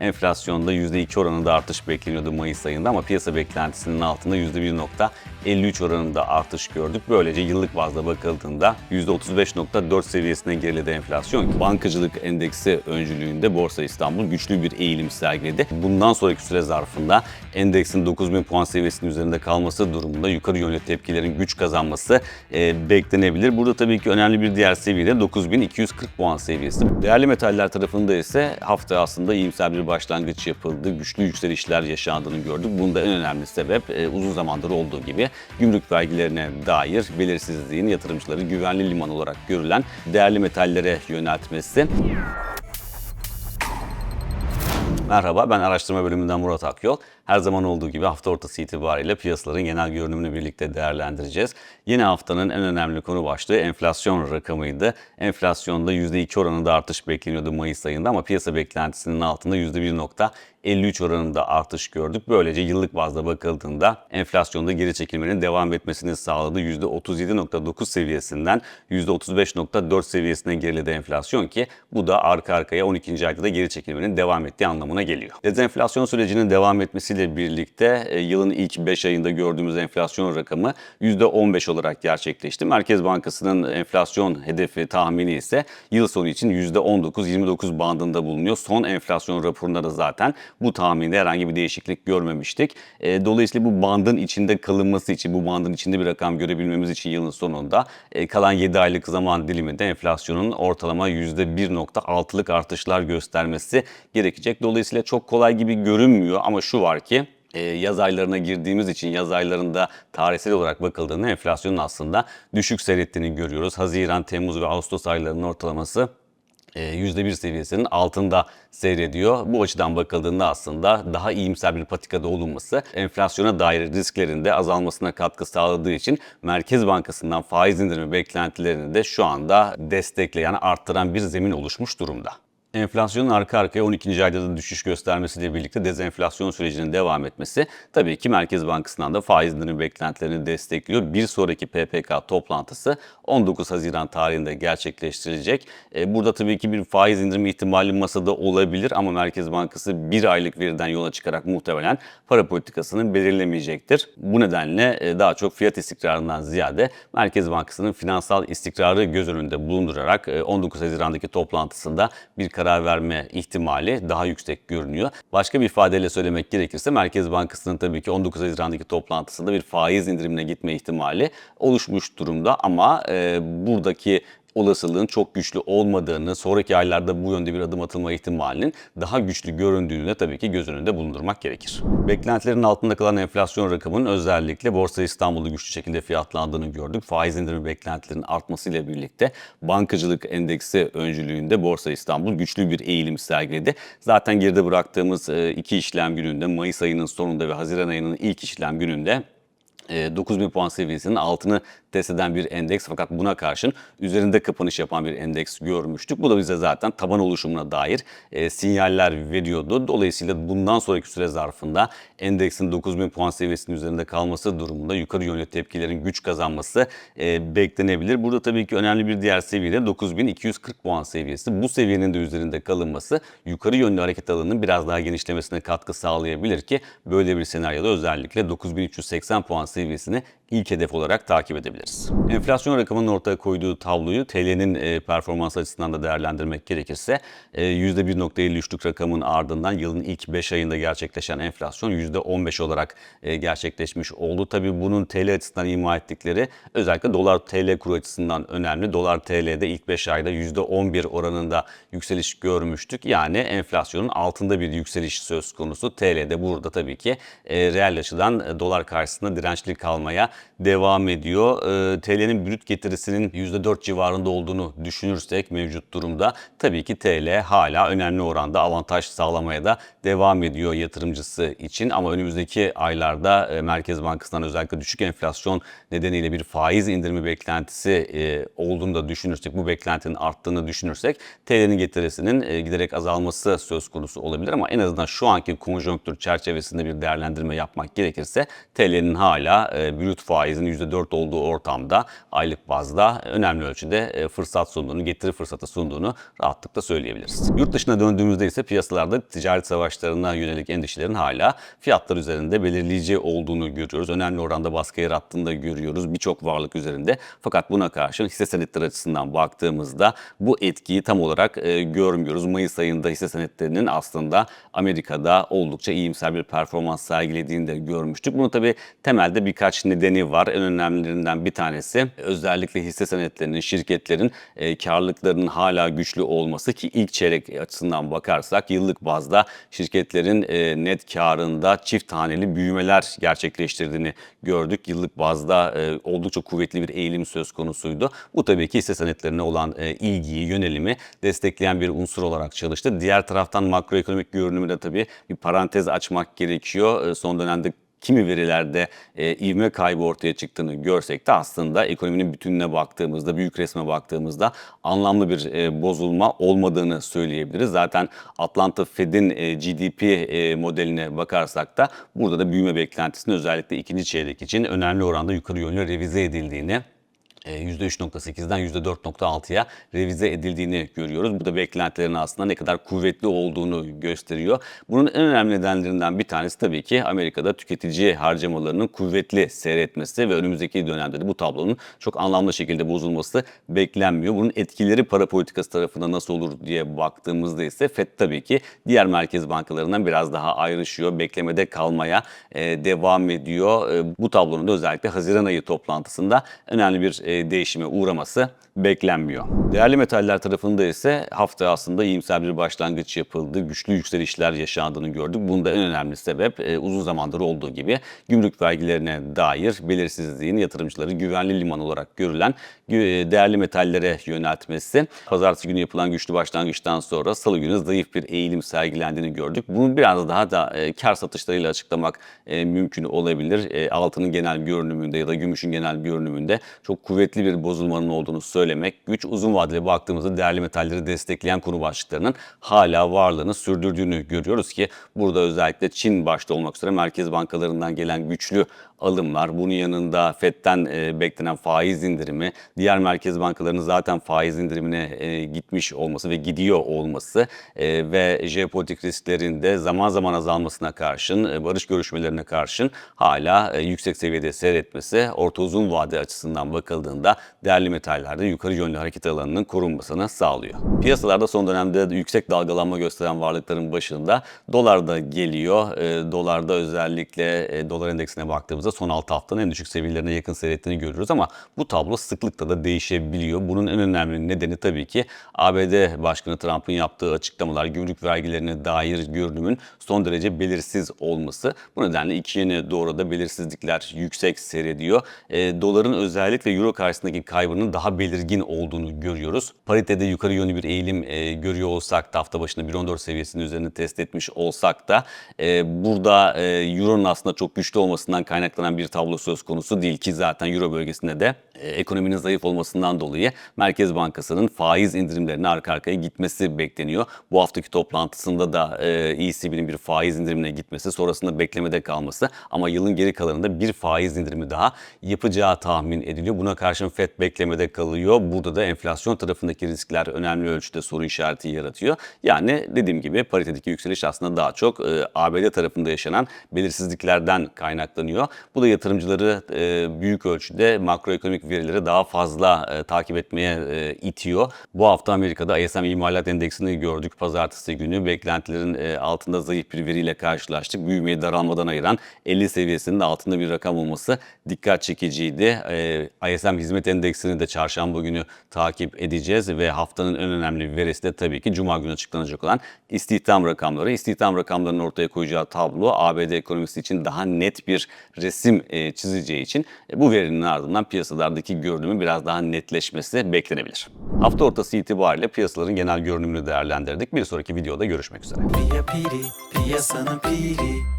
Enflasyonda %2 oranında artış bekleniyordu Mayıs ayında ama piyasa beklentisinin altında %1.53 oranında artış gördük. Böylece yıllık bazda bakıldığında %35.4 seviyesine geriledi enflasyon. Bankacılık endeksi öncülüğünde Borsa İstanbul güçlü bir eğilim sergiledi. Bundan sonraki süre zarfında endeksin 9000 puan seviyesinin üzerinde kalması durumunda yukarı yönlü tepkilerin güç kazanması e, beklenebilir. Burada tabii ki önemli bir diğer seviye de 9240 puan seviyesi. Değerli metaller tarafında ise hafta aslında iyimser bir başlangıç yapıldı. Güçlü yükselişler yaşandığını gördük. Bunda en önemli sebep e, uzun zamandır olduğu gibi gümrük vergilerine dair belirsizliğin yatırımcıları güvenli liman olarak görülen değerli metallere yöneltmesi. Merhaba, ben araştırma bölümünden Murat Akyol. Her zaman olduğu gibi hafta ortası itibariyle piyasaların genel görünümünü birlikte değerlendireceğiz. Yeni haftanın en önemli konu başlığı enflasyon rakamıydı. Enflasyonda %2 oranında artış bekleniyordu Mayıs ayında ama piyasa beklentisinin altında %1.53 oranında artış gördük. Böylece yıllık bazda bakıldığında enflasyonda geri çekilmenin devam etmesini sağladı. %37.9 seviyesinden %35.4 seviyesine geriledi enflasyon ki bu da arka arkaya 12. ayda da geri çekilmenin devam ettiği anlamına geliyor. Dezenflasyon sürecinin devam etmesiyle birlikte e, yılın ilk 5 ayında gördüğümüz enflasyon rakamı %15 olarak gerçekleşti. Merkez Bankası'nın enflasyon hedefi tahmini ise yıl sonu için %19-29 bandında bulunuyor. Son enflasyon raporunda da zaten bu tahminde herhangi bir değişiklik görmemiştik. E, Dolayısıyla bu bandın içinde kalınması için, bu bandın içinde bir rakam görebilmemiz için yılın sonunda e, kalan 7 aylık zaman diliminde enflasyonun ortalama %1.6'lık artışlar göstermesi gerekecek. Dolayısıyla çok kolay gibi görünmüyor ama şu var ki e, yaz aylarına girdiğimiz için yaz aylarında tarihsel olarak bakıldığında enflasyonun aslında düşük seyrettiğini görüyoruz. Haziran, Temmuz ve Ağustos aylarının ortalaması e, %1 seviyesinin altında seyrediyor. Bu açıdan bakıldığında aslında daha iyimser bir patikada olunması enflasyona dair risklerin de azalmasına katkı sağladığı için Merkez Bankası'ndan faiz indirimi beklentilerini de şu anda destekleyen, arttıran bir zemin oluşmuş durumda. Enflasyonun arka arkaya 12. ayda da düşüş göstermesiyle birlikte dezenflasyon sürecinin devam etmesi tabii ki Merkez Bankası'ndan da faiz indirimi beklentilerini destekliyor. Bir sonraki PPK toplantısı 19 Haziran tarihinde gerçekleştirilecek. E, Burada tabii ki bir faiz indirimi ihtimali masada olabilir ama Merkez Bankası bir aylık veriden yola çıkarak muhtemelen para politikasını belirlemeyecektir. Bu nedenle e, daha çok fiyat istikrarından ziyade Merkez Bankası'nın finansal istikrarı göz önünde bulundurarak e, 19 Haziran'daki toplantısında bir karar verme ihtimali daha yüksek görünüyor. Başka bir ifadeyle söylemek gerekirse Merkez Bankası'nın tabii ki 19 Haziran'daki toplantısında bir faiz indirimine gitme ihtimali oluşmuş durumda ama e, buradaki olasılığın çok güçlü olmadığını, sonraki aylarda bu yönde bir adım atılma ihtimalinin daha güçlü göründüğünü de tabii ki göz önünde bulundurmak gerekir. Beklentilerin altında kalan enflasyon rakamının özellikle Borsa İstanbul'da güçlü şekilde fiyatlandığını gördük. Faiz indirimi beklentilerinin artmasıyla birlikte bankacılık endeksi öncülüğünde Borsa İstanbul güçlü bir eğilim sergiledi. Zaten geride bıraktığımız e, iki işlem gününde Mayıs ayının sonunda ve Haziran ayının ilk işlem gününde 9000 puan seviyesinin altını test eden bir endeks fakat buna karşın üzerinde kapanış yapan bir endeks görmüştük. Bu da bize zaten taban oluşumuna dair e, sinyaller veriyordu. Dolayısıyla bundan sonraki süre zarfında endeksin 9000 puan seviyesinin üzerinde kalması durumunda yukarı yönlü tepkilerin güç kazanması e, beklenebilir. Burada tabii ki önemli bir diğer seviye de 9240 puan seviyesi. Bu seviyenin de üzerinde kalınması yukarı yönlü hareket alanının biraz daha genişlemesine katkı sağlayabilir ki böyle bir senaryoda özellikle 9380 puan seviyesini ilk hedef olarak takip edebiliriz. Enflasyon rakamının ortaya koyduğu tabloyu TL'nin e, performans açısından da değerlendirmek gerekirse e, %1.53'lük rakamın ardından yılın ilk 5 ayında gerçekleşen enflasyon %15 olarak e, gerçekleşmiş oldu. Tabii bunun TL açısından ima ettikleri özellikle dolar TL kuru açısından önemli. Dolar TL'de ilk 5 ayda %11 oranında yükseliş görmüştük. Yani enflasyonun altında bir yükseliş söz konusu. TL'de burada tabii ki e, reel açıdan e, dolar karşısında dirençli kalmaya devam ediyor. E, TL'nin brüt getirisinin %4 civarında olduğunu düşünürsek mevcut durumda tabii ki TL hala önemli oranda avantaj sağlamaya da devam ediyor yatırımcısı için ama önümüzdeki aylarda e, Merkez Bankası'ndan özellikle düşük enflasyon nedeniyle bir faiz indirimi beklentisi e, olduğunu da düşünürsek, bu beklentinin arttığını düşünürsek TL'nin getirisinin e, giderek azalması söz konusu olabilir ama en azından şu anki konjonktür çerçevesinde bir değerlendirme yapmak gerekirse TL'nin hala e, brüt faizin %4 olduğu ortamda aylık bazda önemli ölçüde e, fırsat sunduğunu, getiri fırsatı sunduğunu rahatlıkla söyleyebiliriz. Yurt dışına döndüğümüzde ise piyasalarda ticaret savaşlarına yönelik endişelerin hala fiyatlar üzerinde belirleyici olduğunu görüyoruz. Önemli oranda baskı yarattığını da görüyoruz birçok varlık üzerinde. Fakat buna karşın hisse senetleri açısından baktığımızda bu etkiyi tam olarak e, görmüyoruz. Mayıs ayında hisse senetlerinin aslında Amerika'da oldukça iyimser bir performans sergilediğini de görmüştük. Bunun tabii temelde birkaç nedeni var. En önemlilerinden bir tanesi özellikle hisse senetlerinin, şirketlerin e, karlılıklarının hala güçlü olması ki ilk çeyrek açısından bakarsak yıllık bazda şirketlerin e, net karında çift taneli büyümeler gerçekleştirdiğini gördük. Yıllık bazda e, oldukça kuvvetli bir eğilim söz konusuydu. Bu tabii ki hisse senetlerine olan e, ilgiyi, yönelimi destekleyen bir unsur olarak çalıştı. Diğer taraftan makroekonomik görünümü de tabii bir parantez açmak gerekiyor. E, son dönemde kimi verilerde e, ivme kaybı ortaya çıktığını görsek de aslında ekonominin bütününe baktığımızda, büyük resme baktığımızda anlamlı bir e, bozulma olmadığını söyleyebiliriz. Zaten Atlanta Fed'in e, GDP e, modeline bakarsak da burada da büyüme beklentisinin özellikle ikinci çeyrek için önemli oranda yukarı yönlü revize edildiğini %3.8'den %4.6'ya revize edildiğini görüyoruz. Bu da beklentilerin aslında ne kadar kuvvetli olduğunu gösteriyor. Bunun en önemli nedenlerinden bir tanesi tabii ki Amerika'da tüketici harcamalarının kuvvetli seyretmesi ve önümüzdeki dönemde de bu tablonun çok anlamlı şekilde bozulması beklenmiyor. Bunun etkileri para politikası tarafında nasıl olur diye baktığımızda ise FED tabii ki diğer merkez bankalarından biraz daha ayrışıyor. Beklemede kalmaya e, devam ediyor. E, bu tablonun da özellikle Haziran ayı toplantısında önemli bir e, değişime uğraması beklenmiyor. Değerli metaller tarafında ise hafta aslında iyimser bir başlangıç yapıldı. Güçlü yükselişler yaşandığını gördük. Bunda en önemli sebep e, uzun zamandır olduğu gibi gümrük vergilerine dair belirsizliğin yatırımcıları güvenli liman olarak görülen e, değerli metallere yöneltmesi. Pazartesi günü yapılan güçlü başlangıçtan sonra salı günü zayıf bir eğilim sergilendiğini gördük. Bunu biraz daha da e, kar satışlarıyla açıklamak e, mümkün olabilir. Altının genel görünümünde ya da gümüşün genel görünümünde çok kuvvetli bir bozulmanın olduğunu söylemek güç. Uzun vadeli baktığımızda değerli metalleri destekleyen konu başlıklarının hala varlığını sürdürdüğünü görüyoruz ki burada özellikle Çin başta olmak üzere merkez bankalarından gelen güçlü alımlar, bunun yanında FED'den e, beklenen faiz indirimi, diğer merkez bankalarının zaten faiz indirimine e, gitmiş olması ve gidiyor olması e, ve jeopolitik risklerin de zaman zaman azalmasına karşın, e, barış görüşmelerine karşın hala e, yüksek seviyede seyretmesi orta uzun vade açısından bakıldığında değerli metallerde yukarı yönlü hareket alanının korunmasını sağlıyor. Piyasalarda son dönemde yüksek dalgalanma gösteren varlıkların başında dolar da geliyor. E, dolarda özellikle e, dolar endeksine baktığımızda son 6 haftanın en düşük seviyelerine yakın seyrettiğini görüyoruz ama bu tablo sıklıkla da değişebiliyor. Bunun en önemli nedeni tabii ki ABD Başkanı Trump'ın yaptığı açıklamalar, gümrük vergilerine dair görünümün son derece belirsiz olması. Bu nedenle iki yene doğru da belirsizlikler yüksek seyrediyor. E, doların özellikle euro karşısındaki kaybının daha belirgin olduğunu görüyoruz. Paritede yukarı yönlü bir eğilim e, görüyor olsak da hafta başında 1.14 seviyesinin üzerine test etmiş olsak da e, burada e, euronun aslında çok güçlü olmasından kaynaklanan bir tablo söz konusu değil ki zaten euro bölgesinde de e, ekonominin zayıf olmasından dolayı Merkez Bankası'nın faiz indirimlerine arka arkaya gitmesi bekleniyor. Bu haftaki toplantısında da e, ECB'nin bir faiz indirimine gitmesi, sonrasında beklemede kalması ama yılın geri kalanında bir faiz indirimi daha yapacağı tahmin ediliyor. Buna karşın FED beklemede kalıyor. Burada da enflasyon tarafındaki riskler önemli ölçüde soru işareti yaratıyor. Yani dediğim gibi paritedeki yükseliş aslında daha çok e, ABD tarafında yaşanan belirsizliklerden kaynaklanıyor. Bu da yatırımcıları e, büyük ölçüde makroekonomik verileri daha fazla e, takip etmeye e, itiyor. Bu hafta Amerika'da ISM imalat endeksini gördük pazartesi günü. Beklentilerin e, altında zayıf bir veriyle karşılaştık. Büyümeyi daralmadan ayıran 50 seviyesinin altında bir rakam olması dikkat çekiciydi. E, ISM hizmet endeksini de çarşamba günü takip edeceğiz ve haftanın en önemli verisi de tabii ki Cuma günü açıklanacak olan istihdam rakamları. İstihdam rakamlarının ortaya koyacağı tablo ABD ekonomisi için daha net bir resim e, çizeceği için e, bu verinin ardından piyasalardaki görünümü biraz daha netleşmesi beklenebilir. Hafta ortası itibariyle piyasaların genel görünümünü değerlendirdik. Bir sonraki videoda görüşmek üzere. Pia piri, piyasanın piri